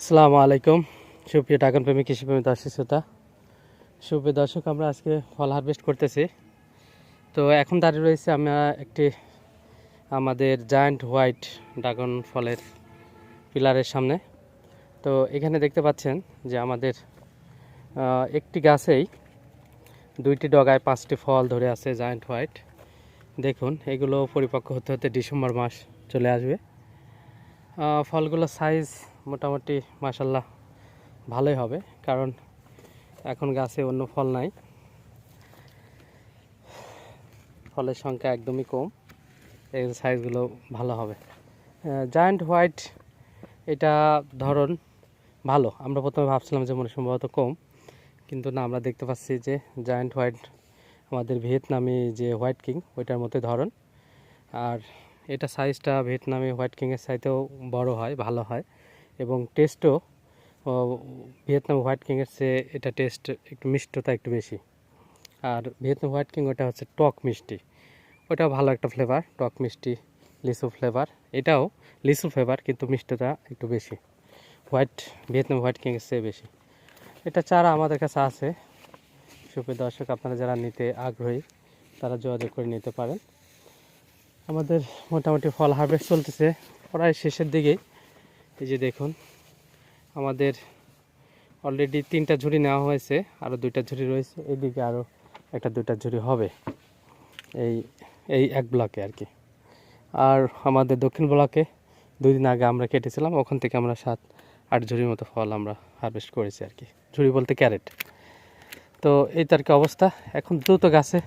আসসালামু আলাইকুম। সুপ্রিয় টাকান প্রেমী কৃষিপ্রেমী দর্শক শ্রোতা। সুপ্রিয় দর্শক আমরা আজকে ফল হারভেস্ট করতেছি। তো এখন দাঁড়িয়ে রয়েছে আমরা একটি আমাদের জায়ান্ট হোয়াইট ড্রাগন ফলের পিলারের সামনে। তো এখানে দেখতে পাচ্ছেন যে আমাদের একটি গাছেই দুইটি ডগায় পাঁচটি ফল ধরে আছে জায়ান্ট হোয়াইট দেখুন এগুলো পরিপক্ক হতে হতে ডিসেম্বর মাস চলে আসবে। আহ, ফলগুলোর সাইজ মোটামুটি মাসাল্লাহ ভালোই হবে, কারণ এখন গাছে অন্য ফল নাই। ফলের সংখ্যা একদমই কম এই সাইজগুলো ভালো হবে। জায়ান্ট হোয়াইট এটা ধরন ভালো, আমরা প্রথমে ভাবছিলাম যে মনে সম্ভবত কম, কিন্তু না, আমরা দেখতে পাচ্ছি যে জায়ান্ট হোয়াইট আমাদের ভিয়েতনামি যে হোয়াইট কিং ওইটার মতো ধরন। আর এটা সাইজটা ভিয়েতনামি হোয়াইট কিংয়ের সাইজেও বড় হয়, ভালো হয়। এবং টেস্টও ভিয়েতনাম হোয়াইট কিংয়ের চেয়ে এটা টেস্ট একটু মিষ্টতা একটু বেশি। আর ভিয়েতনাম হোয়াইট কিং ওটা হচ্ছে টক মিষ্টি। ওটাও ভালো একটা ফ্লেভার টক মিষ্টি, লিচু ফ্লেভার এটাও লিচু ফ্লেভার কিন্তু মিষ্টতা একটু বেশি। হোয়াইট ভিয়েতনাম হোয়াইট কিংয়ের চেয়ে বেশি। এটা চারা আমাদের কাছে আছে। সুপ্রিয় দর্শক, আপনারা যারা নিতে আগ্রহী, তারা যোগাযোগ করে নিতে পারেন। আমাদের মোটামুটি ফল হারভেস্ট চলতেছে। প্রায় শেষের দিকেই এই যে দেখুন, আমাদের অলরেডি তিনটা ঝুড়ি নেওয়া হয়েছে আরও দুইটা ঝুড়ি রয়েছে, এদিকে আরও একটা দুইটা ঝুড়ি হবে, এই এই এক ব্লকে আর কি আর আমাদের দক্ষিণ ব্লকে দুই দিন আগে আমরা কেটেছিলাম, ওখান থেকে আমরা সাত, আট ঝুড়ির মতো ফল আমরা হারভেস্ট করেছি আর কি ঝুড়ি বলতে ক্যারেট। তো এই তার কি অবস্থা? এখন দ্রুত গাছে